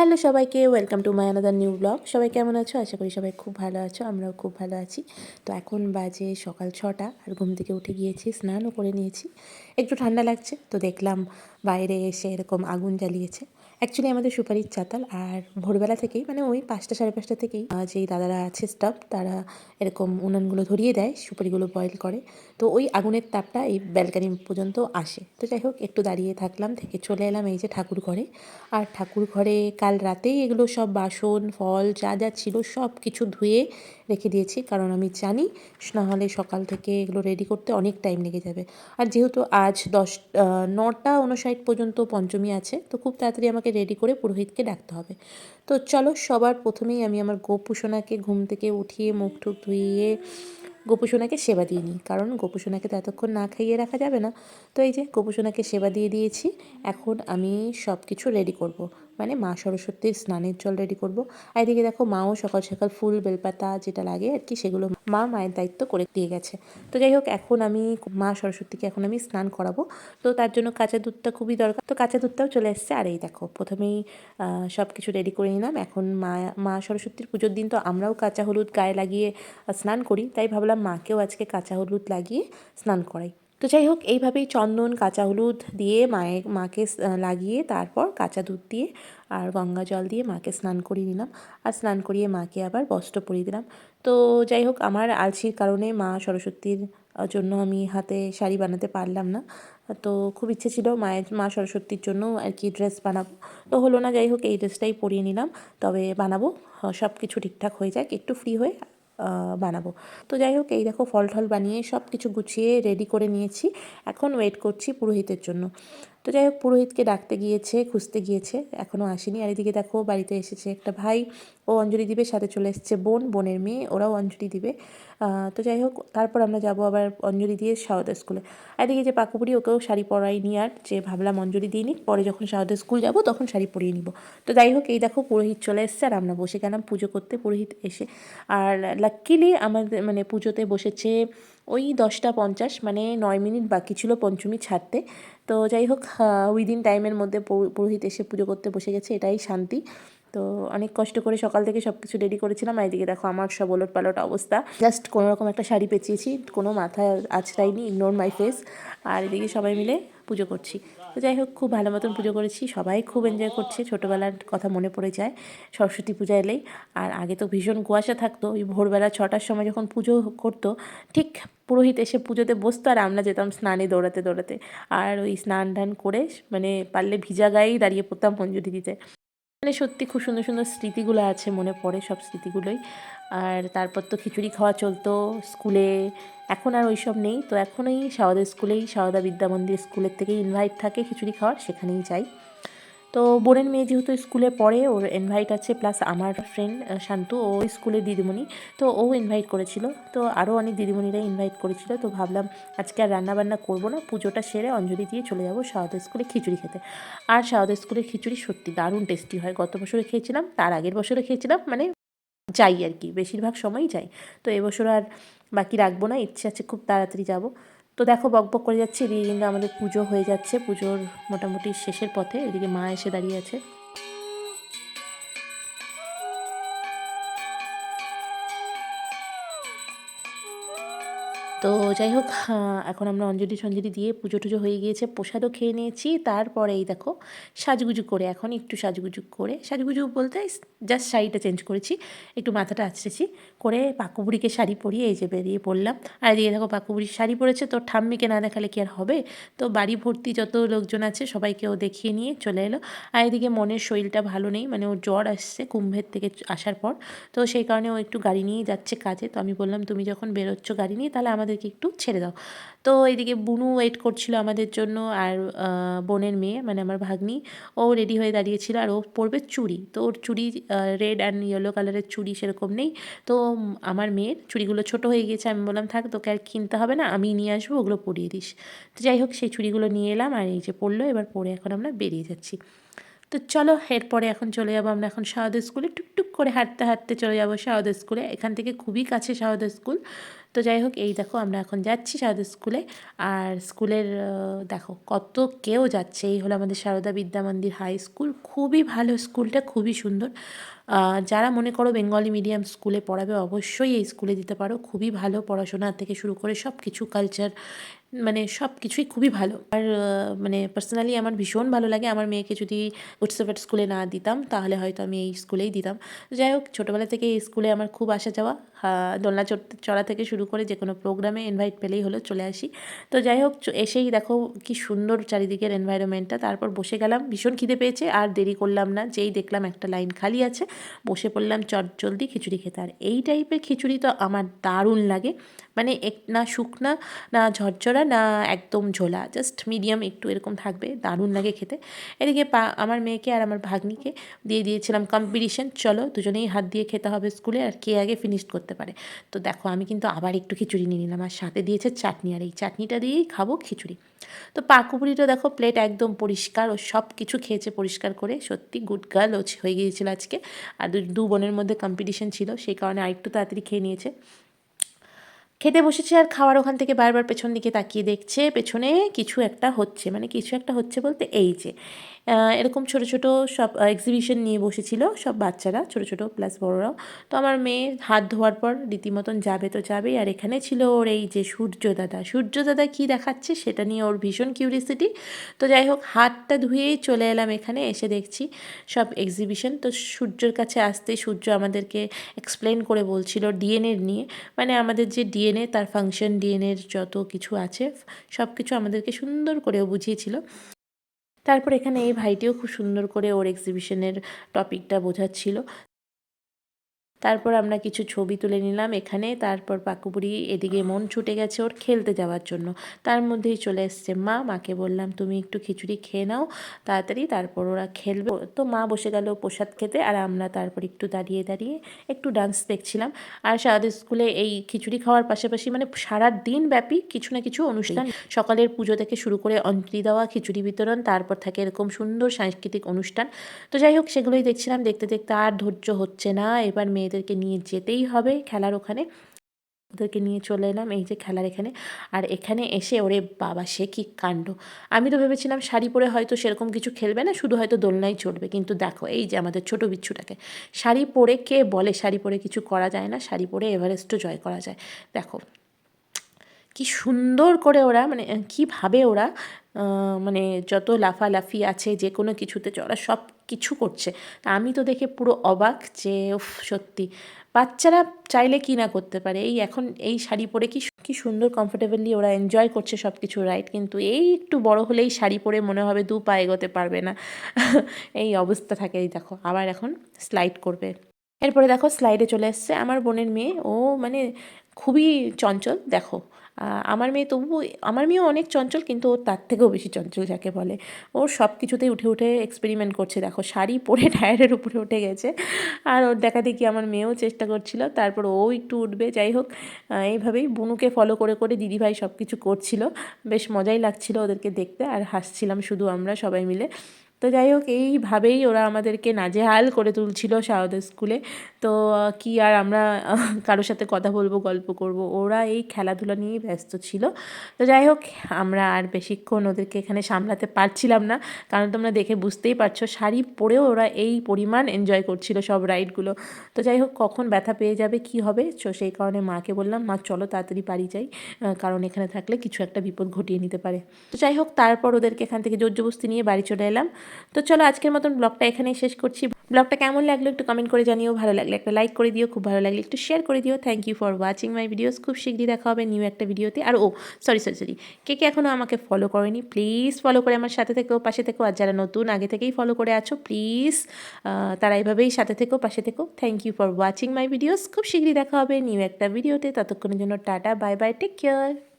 Hello সবাইকে welcome to my another new blog সবাই কেমন আছো? আশা করি সবাই খুব ভালো আছো, আমরাও খুব ভালো আছি। তো এখন বাজে সকাল ছটা, আর ঘুম থেকে উঠে গিয়েছি, স্নানও করে নিয়েছি। একটু ঠান্ডা লাগছে, তো দেখলাম বাইরে এসে এরকম আগুন জ্বালিয়েছে। অ্যাকচুয়ালি আমাদের সুপারির চাতাল আর ভোরবেলা থেকেই মানে ওই পাঁচটা সাড়ে পাঁচটা থেকেই যেই দাদারা আছে স্টাফ তারা এরকম উনানগুলো ধরিয়ে দেয়, সুপারিগুলো বয়েল করে। তো ওই আগুনের তাপটা এই ব্যালকানি পর্যন্ত আসে। তো যাই হোক, একটু দাঁড়িয়ে থাকলাম, থেকে চলে এলাম এই যে ঠাকুর ঘরে। আর ঠাকুর ঘরে কাল রাতেই এগুলো সব বাসন, ফল, যা যা ছিল সব কিছু ধুয়ে রেখে দিয়েছি, কারণ আমি জানি নাহলে সকাল থেকে এগুলো রেডি করতে অনেক টাইম লেগে যাবে। আর যেহেতু আজ দশ নটা উনষাট পর্যন্ত পঞ্চমী আছে, তো খুব তাড়াতাড়ি আমাকে রেডি করে পুরোহিতকে ডাকতে হবে। তো চলো সবার প্রথমেই আমি আমার গোপুসোনাকে ঘুম থেকে উঠিয়ে মুখ টুক ধুইয়ে গোপুসোনাকে সেবা দিয়ে নিই, কারণ গোপুসোনাকে তো এতক্ষণ না খাইয়ে রাখা যাবে না। তো এই যে গোপুসোনাকে সেবা দিয়ে দিয়েছি, এখন আমি সব কিছু রেডি করব। মানে মা সরস্বতীর স্নানের জল রেডি করব। আর এদিকে দেখো মাও সকাল সকাল ফুল, বেলপাতা যেটা লাগে আর কি সেগুলো মা মায়ের দায়িত্ব করে দিয়ে গেছে। তো যাই হোক, এখন আমি মা সরস্বতীকে এখন আমি স্নান করাবো। তো তার জন্য কাঁচা দুধটা খুবই দরকার। তো কাঁচা দুধটাও চলে এসছে। আর এই দেখো, প্রথমেই সব কিছু রেডি করে নিলাম। এখন মা মা সরস্বতীর পুজোর দিন তো আমরাও কাঁচা হলুদ গায়ে লাগিয়ে স্নান করি। তাই ভাবলাম মাকেও আজকে কাঁচা হলুদ লাগিয়ে স্নান করাই। তো যাই হোক, এইভাবেই চন্দন, কাঁচা হলুদ দিয়ে মায়ের মাকে লাগিয়ে তারপর কাঁচা দুধ দিয়ে আর গঙ্গা জল দিয়ে মাকে স্নান করিয়ে নিলাম। আর স্নান করিয়ে মাকে আবার বস্ত্র পরিয়ে দিলাম। তো যাই হোক, আমার আলসির কারণে মা সরস্বতীর জন্য আমি হাতে শাড়ি বানাতে পারলাম না। তো খুব ইচ্ছে ছিল মায়ের, মা সরস্বতীর জন্য আর কি ড্রেস বানাবো। তো হলো না, যাই হোক, এই ড্রেসটাই পরিয়ে নিলাম। তবে বানাবো সব কিছু ঠিকঠাক হয়ে যাক, একটু ফ্রি হয়ে বানাবো। তো যাই হোক, এই দেখো ফল টল বানিয়ে সব কিছু গুছিয়ে রেডি করে নিয়েছি। এখন ওয়েট করছি পুরোহিতের জন্য। তো যাই হোক, পুরোহিতকে ডাকতে গিয়েছে, খুঁজতে গিয়েছে এখনও আসেনি। আর এদিকে দেখো, বাড়িতে এসেছে একটা ভাই। ও অঞ্জলি দিবে, সাথে চলে এসেছে বোন, বোনের মেয়ে, ওরাও অঞ্জলি দিবে। তো যাই হোক, তারপর আমরা যাব আবার অঞ্জলি দিয়ে সারদা স্কুলে। আর এদিকে যে পাকুপুরি, ওকেও শাড়ি পরাই নি আর, যে ভাবলাম অঞ্জলি নিক, পরে যখন সারদা স্কুল যাব, তখন শাড়ি পরিয়ে নিব। তো যাই হোক, এই দেখো, পুরোহিত চলে এসছে আর আমরা বসে গেলাম পুজো করতে, পুরোহিত এসে। আর লাকিলি আমাদের মানে পুজোতে বসেছে ওই দশটা পঞ্চাশ মানে নয় মিনিট বাকি ছিল পঞ্চমী ছাড়তে। তো যাই হোক উইদিন টাইমের মধ্যে পুরোহিত এসে পুজো করতে বসে গেছে, এটাই শান্তি। তো অনেক কষ্ট করে সকাল থেকে সব কিছু রেডি করেছিলাম আর এদিকে দেখো আমার সব ওলট পালট অবস্থা। জাস্ট কোনো রকম একটা শাড়ি পেঁচিয়েছি, কোনো মাথায় আছড়াইনি ইগনোর মাই ফেস আর এদিকে সবাই মিলে পুজো করছি। তো যাই হোক, খুব ভালো মতন পুজো করেছি, সবাই খুব এনজয় করছে, ছোটোবেলার কথা মনে পড়ে যায়, সরস্বতী পূজা এলেই। আর আগে তো ভীষণ কুয়াশা থাকতো, ওই ভোরবেলা ছটার সময় যখন পুজো করতো, ঠিক পুরোহিত এসে পুজোতে বসতো আর আমরা যেতাম স্নানে দৌড়াতে দৌড়াতে। আর ওই স্নান টান করে মানে পারলে ভিজা গায়েই দাঁড়িয়ে পড়তাম মঞ্জুরি দিতে মানে সত্যি খুব সুন্দর সুন্দর স্মৃতিগুলো আছে, মনে পড়ে সব স্মৃতিগুলোই। আর তারপর তো খিচুড়ি খাওয়া চলতো স্কুলে, এখন আর ওইসব নেই। তো এখন এই সাওদা স্কুলেই সাওদা বিদ্যা মন্দির স্কুলের থেকেই ইনভাইট থাকে খিচুড়ি খাওয়ার, সেখানেই যাই। তো বোনের মেয়ে যেহেতু স্কুলে পড়ে, ওর ইনভাইট আছে প্লাস আমার ফ্রেন্ড শান্তু, ও স্কুলের দিদিমণি, তো ও ইনভাইট করেছিল। তো আরও অনেক দিদিমণিরাই ইনভাইট করেছিল, তো ভাবলাম আজকে আর রান্নাবান্না করব না, পুজোটা সেরে অঞ্জলি দিয়ে চলে যাব সাউথ স্কুলে খিচুড়ি খেতে। আর সাউথ স্কুলের খিচুড়ি সত্যি দারুণ টেস্টি হয়। গত বছরে খেয়েছিলাম, তার আগের বছরে খেয়েছিলাম মানে যাই আর কি, বেশিরভাগ সময়ই যাই। তো এবছর আর বাকি রাখব না, ইচ্ছে আছে খুব তাড়াতাড়ি যাব। তো দেখো বকবক করে যাচ্ছে, এদিকে কিন্তু আমাদের পুজো হয়ে যাচ্ছে। পুজোর মোটামুটি শেষের পথে, এদিকে মা এসে দাঁড়িয়ে আছে। তো যাই হোক এখন আমরা অঞ্জলি সঞ্জলি দিয়ে পুজো টুজো হয়ে গিয়েছে, প্রসাদও খেয়ে নিয়েছি। তারপরে এই দেখো, সাজগুজু করে, এখন একটু সাজগুজু করে, সাজগুজু বলতে জাস্ট শাড়িটা চেঞ্জ করেছি, একটু মাথাটা আছড়েছি, করে পাকুবুড়িকে শাড়ি পরিয়ে এই যে বেরিয়ে পড়লাম। আর এদিকে দেখো পাকুবুড়ির শাড়ি পরেছে, তো ঠাম্মিকে না দেখালে কি আর হবে? তো বাড়ি ভর্তি যত লোকজন আছে, সবাইকে ও দেখিয়ে নিয়ে চলে এলো। আর এদিকে মনের শরীরটা ভালো নেই মানে ওর জ্বর আসছে কুম্ভের থেকে আসার পর। তো সেই কারণে ও একটু গাড়ি নিয়েই যাচ্ছে কাজে। তো আমি বললাম, তুমি যখন বেরোচ্ছ গাড়ি নিয়ে, তাহলে আমাদেরকে একটু ছেড়ে দাও। তো এইদিকে বুনু ওয়েট করছিল আমাদের জন্য আর বোনের মেয়ে মানে আমার ভাগ্নি। ও রেডি হয়ে দাঁড়িয়েছিল আর ও পরবে চুড়ি। তো ওর চুড়ি রেড অ্যান্ড ইয়েলো কালারের চুড়ি সেরকম নেই। তো আমার মেয়ের চুড়িগুলো ছোট হয়ে গিয়েছে। আমি বললাম, থাক, তোকে আর কিনতে হবে না, আমি নিয়ে আসব, ওগুলো পরিয়ে দিস। তো যাই হোক, সেই চুড়িগুলো নিয়ে এলাম আর এই যে পড়ল এবার পরে এখন আমরা বেরিয়ে যাচ্ছি। তো চলো, এরপরে এখন চলে যাব আমরা এখন শারদা স্কুলে টুকটুক করে হাঁটতে হাঁটতে চলে যাব শারদা স্কুলে এখান থেকে খুবই কাছে শারদা স্কুল তো যাই হোক, এই দেখো আমরা এখন যাচ্ছি সারদা স্কুলে। আর স্কুলের দেখো কত কেউ যাচ্ছে। এই হলো আমাদের সারদা বিদ্যা মন্দির হাই স্কুল। খুবই ভালো স্কুলটা, খুবই সুন্দর। যারা মনে করো বেঙ্গলি মিডিয়াম স্কুলে পড়াবে, অবশ্যই এই স্কুলে দিতে পারো। খুবই ভালো পড়াশোনা থেকে শুরু করে সব কিছু কালচার মানে সব কিছুই খুবই ভালো। আর মানে পার্সোনালি আমার ভীষণ ভালো লাগে। আমার মেয়েকে যদি উৎসবের স্কুলে না দিতাম, তাহলে হয়তো আমি এই স্কুলেই দিতাম। যাই হোক, ছোটোবেলা থেকে এই স্কুলে আমার খুব আসা যাওয়া। দোলনা চড়া থেকে শুরু করে যে কোনো প্রোগ্রামে ইনভাইট পেলেই হলো, চলে আসি। তো যাই হোক এসেই দেখো কি সুন্দর চারিদিকের এনভায়রনমেন্টটা তারপর বসে গেলাম, ভীষণ খিদে পেয়েছে, আর দেরি করলাম না। যেই দেখলাম একটা লাইন খালি আছে, বসে পড়লাম চট জলদি খিচুড়ি খেতে। আর এই টাইপের খিচুড়ি তো আমার দারুণ লাগে। মানে এক, না শুকনা, না ঝরঝরা না একদম ঝোলা জাস্ট মিডিয়াম একটু এরকম থাকবে, দারুণ লাগে খেতে। এদিকে পা, আমার মেয়েকে আর আমার ভাগ্নিকে দিয়ে দিয়েছিলাম কম্পিটিশন চলো দুজনেই হাত দিয়ে খেতে হবে স্কুলে আর কে আগে ফিনিশ করতে পারে। তো দেখো, আমি কিন্তু আবার একটু খিচুড়ি নিয়ে নিলাম। আর সাথে দিয়েছে চাটনি। আর এই চাটনিটা দিয়েই খাব খিচুড়ি। তো পাকুপুরিটা দেখো প্লেট একদম পরিষ্কার। ও সব কিছু খেয়েছে পরিষ্কার করে। সত্যি গুড গার্ল হয়ে গিয়েছিল আজকে। আর দু বোনের মধ্যে কম্পিটিশন ছিল, সেই কারণে আরেকটু তাড়াতাড়ি খেয়ে নিয়েছে। খেতে বসেছে আর খাওয়ার ওখান থেকে বারবার পেছন দিকে তাকিয়ে দেখছে, পেছনে কিছু একটা হচ্ছে মানে কিছু একটা হচ্ছে বলতে এই যে এরকম ছোট ছোট সব এক্সিবিশন নিয়ে বসেছিল সব বাচ্চারা, ছোট ছোট প্লাস বড়রাও। তো আমার মেয়ে হাত ধোয়ার পর রীতিমতন যাবে তো যাবেই, আর এখানে ছিল ওর এই যে সূর্য দাদা। সূর্য দাদা কী দেখাচ্ছে সেটা নিয়ে ওর ভীষণ কিউরিয়াসিটি তো যাই হোক, হাতটা ধুয়েই চলে এলাম এখানে, এসে দেখছি সব এক্সিবিশন তো সূর্যর কাছে আসতে সূর্য আমাদেরকে এক্সপ্লেন করে বলছিল ডিএনএর নিয়ে মানে আমাদের যে ডিএনএ তার ফাংশন ডিএনএর যত কিছু আছে সব কিছু আমাদেরকে সুন্দর করেও বুঝিয়েছিল। তারপর এখানে এই ভাইটিও খুব সুন্দর করে ওর এক্সিবিশনের টপিকটা বোঝাচ্ছিল। তারপর আমরা কিছু ছবি তুলে নিলাম এখানে। তারপর পাকুপুরি এদিকে মন ছুটে গেছে ওর খেলতে যাওয়ার জন্য। তার মধ্যেই চলে এসছে মা। মাকে বললাম, তুমি একটু খিচুড়ি খেয়ে নাও, তাড়াতাড়ি তারপর ওরা খেলবে। তো মা বসে গেল প্রসাদ খেতে আর আমরা তারপর একটু দাঁড়িয়ে দাঁড়িয়ে একটু ডান্স দেখছিলাম। আর সারাদের স্কুলে এই খিচুড়ি খাওয়ার পাশাপাশি মানে সারা দিন ব্যাপী কিছু না কিছু অনুষ্ঠান। সকালের পুজো থেকে শুরু করে অঞ্জলি দেওয়া, খিচুড়ি বিতরণ, তারপর থাকে এরকম সুন্দর সাংস্কৃতিক অনুষ্ঠান। তো যাই হোক, সেগুলোই দেখছিলাম। দেখতে দেখতে আর ধৈর্য হচ্ছে না। এবার মেয়েদেরকে নিয়ে যেতেই হবে খেলার ওখানে। ওদেরকে নিয়ে চলে এলাম এই যে খেলার এখানে। আর এখানে এসে ওরে বাবা, সে কি কাণ্ড। আমি তো ভেবেছিলাম শাড়ি পরে হয়তো সেরকম কিছু খেলবে না, শুধু হয়তো দোলনায় চড়বে। কিন্তু দেখো, এই যে আমাদের ছোট বিচ্ছুটাকে। শাড়ি পরে কে বলে শাড়ি পরে কিছু করা যায় না? শাড়ি পরে এভারেস্টও জয় করা যায়। দেখো, কি সুন্দর করে ওরা মানে কীভাবে ওরা মানে যত লাফালাফি আছে, যে কোনো কিছুতে ওরা সব কিছু করছে। তা আমি তো দেখে পুরো অবাক যে সত্যি। বাচ্চারা চাইলে কি না করতে পারে? এই এখন এই শাড়ি পরে কি কি সুন্দর কমফোর্টেবলি ওরা এনজয় করছে সব কিছু রাইট কিন্তু এই একটু বড় হলেই শাড়ি পরে মনে হবে দু পা এগোতে পারবে না। এই অবস্থা থাকে, এই দেখো, আবার এখন স্লাইড করবে। এরপরে দেখো স্লাইডে চলে এসছে আমার বোনের মেয়ে। ও মানে খুবই চঞ্চল, দেখো। আমার মেয়ে তবু আমার মেয়েও অনেক চঞ্চল, কিন্তু ও তার থেকেও বেশি চঞ্চল যাকে বলে। ওর সব কিছুতেই উঠে উঠে এক্সপেরিমেন্ট করছে। দেখো, শাড়ি পরে টায়ারের উপরে উঠে গেছে। আর ওর দেখা দেখি আমার মেয়েও চেষ্টা করছিল। তারপর ও একটু উঠবে। যাই হোক এইভাবেই বুনুকে ফলো করে করে দিদিভাই সব কিছু করছিল। বেশ মজাই লাগছিল ওদেরকে দেখতে। আর হাসছিলাম শুধু আমরা সবাই মিলে। তো যাই হোক, এইভাবেই ওরা আমাদেরকে নাজেহাল করে তুলছিল শারদা স্কুলে। তো কি আর আমরা কারোর সাথে কথা বলব, গল্প করব, ওরা এই খেলাধুলা নিয়েই ব্যস্ত ছিল। তো যাই হোক, আমরা আর বেশিক্ষণ ওদেরকে এখানে সামলাতে পারছিলাম না, কারণ তোমরা দেখে বুঝতেই পারছ, শাড়ি পরেও ওরা এই পরিমাণ এনজয় করছিল সব রাইডগুলো তো যাই হোক, কখন ব্যথা পেয়ে যাবে, কি হবে, তো সেই কারণে মাকে বললাম, মা, চলো তাড়াতাড়ি বাড়ি যাই কারণ এখানে থাকলে কিছু একটা বিপদ ঘটিয়ে নিতে পারে। তো যাই হোক, তারপর ওদেরকে এখান থেকে জোরজবস্তি নিয়ে বাড়ি চলে এলাম। তো চলো আজকের মতন ব্লগটা এখানেই শেষ করছি। ব্লগটা কেমন লাগল একটু কমেন্ট করে জানিও, ভালো লাগলে একটা লাইক করে দিও, খুব ভালো লাগলে একটু শেয়ার করে দিও। Thank you for watching my videos খুব শীঘ্রই দেখা হবে নিউ একটা ভিডিওতে আর ও সরি সরি সরি কে কে এখনও আমাকে ফলো করেনি প্লিজ ফলো করে আমার সাথে থেকেও পাশে থেকেও আর যারা নতুন, আগে থেকেই ফলো করে আছো প্লিজ তারা এইভাবেই সাথে থেকেও পাশে থেকেও thank you for watching my videos খুব শীঘ্রই দেখা হবে নিউ একটা ভিডিওতে ততক্ষণের জন্য tata bye bye take care